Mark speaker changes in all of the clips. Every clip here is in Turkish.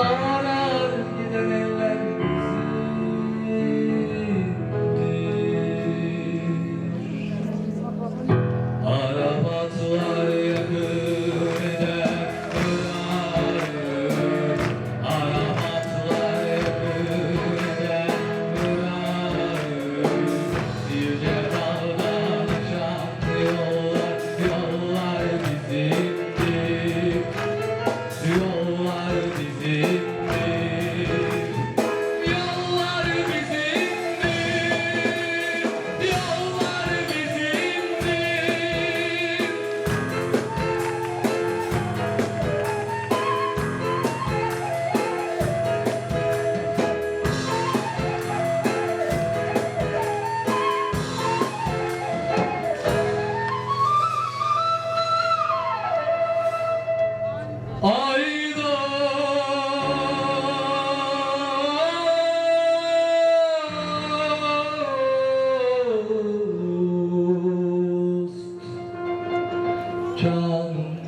Speaker 1: Oh.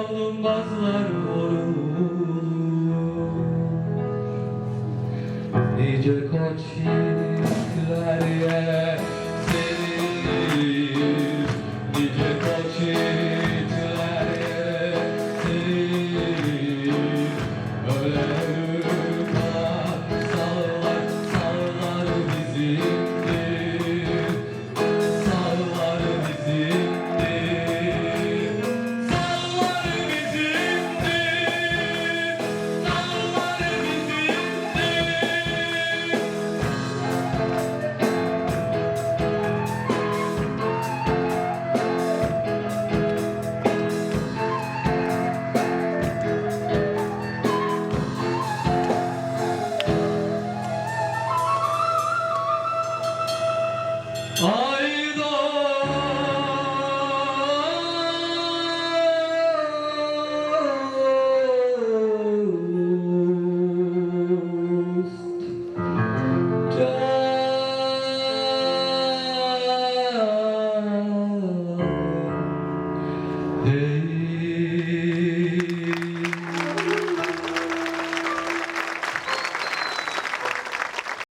Speaker 1: Tüfek davlumbazlar vurur Nice koç yiğitler